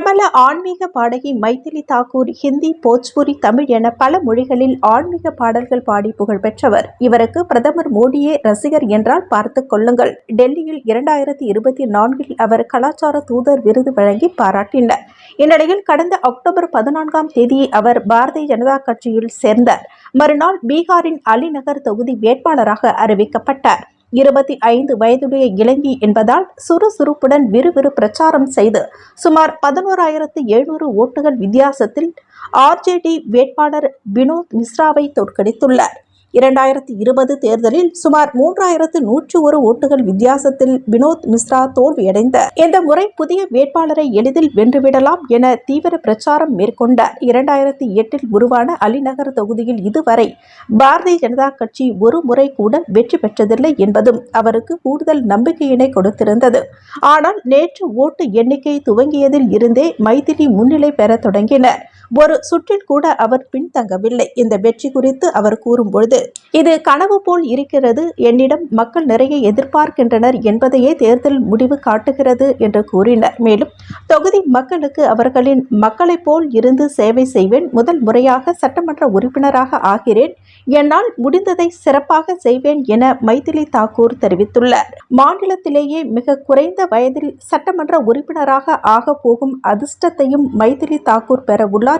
பிரபல ஆன்மீக பாடகி மைதிலி தாக்கூர் ஹிந்தி போஜ்புரி தமிழ் என பல மொழிகளில் ஆன்மீக பாடல்கள் பாடி புகழ் பெற்றவர். இவருக்கு பிரதமர் மோடியே ரசிகர் என்றால் பார்த்துக் கொள்ளுங்கள். டெல்லியில் இரண்டாயிரத்தி இருபத்தி நான்கில் அவர் கலாச்சார தூதர் விருது வழங்கி பாராட்டினார். இந்நிலையில் கடந்த அக்டோபர் பதினான்காம் தேதி அவர் பாரதிய ஜனதா கட்சியில் சேர்ந்தார். மறுநாள் பீகாரின் அலிநகர் தொகுதி வேட்பாளராக அறிவிக்கப்பட்டார். இருபத்தி ஐந்து வயதுடைய இளைஞி என்பதால் சுறுசுறுப்புடன் விறுவிறு பிரச்சாரம் செய்து சுமார் பதினோராயிரத்து எழுநூறு ஓட்டுகள் வித்தியாசத்தில் ஆர்ஜேடி வேட்பாளர் வினோத் மிஸ்ராவை தோற்கடித்துள்ளார். இரண்டாயிரத்தி இருபது தேர்தலில் சுமார் மூன்றாயிரத்து நூற்று ஒரு ஓட்டுகள் வித்தியாசத்தில் வினோத் மிஸ்ரா தோல்வியடைந்த. இந்த முறை புதிய வேட்பாளரை எளிதில் வென்றுவிடலாம் என தீவிர பிரச்சாரம் மேற்கொண்டார் இரண்டாயிரத்தி எட்டில் உருவான அலிநகர் தொகுதியில் இதுவரை பாரதிய ஜனதா கட்சி ஒரு முறை கூட வெற்றி பெற்றதில்லை என்பதும் அவருக்கு கூடுதல் நம்பிக்கையினை கொடுத்திருந்தது. ஆனால் நேற்று ஓட்டு எண்ணிக்கை துவங்கியதில் இருந்தே மைதிலி முன்னிலை பெற தொடங்கினர். ஒரு சுற்றில் கூட அவர் பின்தங்கவில்லை. இந்த வெற்றி குறித்து அவர் கூறும்பொழுது இது கனவு போல் இருக்கிறது என்னிடம் மக்கள் நிறைய எதிர்பார்க்கின்றனர் என்பதையே தேர்தல் முடிவு காட்டுகிறது என்று கூறினார். மேலும் தொகுதி மக்களுக்கு அவர்களின் மக்களைப் போல் இருந்து சேவை செய்வேன் முதல் முறையாக சட்டமன்ற உறுப்பினராக ஆகிறேன் என்னால் முடிந்ததை சிறப்பாக செய்வேன் என மைதிலி தாக்கூர் தெரிவித்துள்ளார். மாநிலத்திலேயே மிக குறைந்த வயதில் சட்டமன்ற உறுப்பினராக ஆக போகும் அதிர்ஷ்டத்தையும் மைதிலி தாக்கூர் பெற உள்ளார்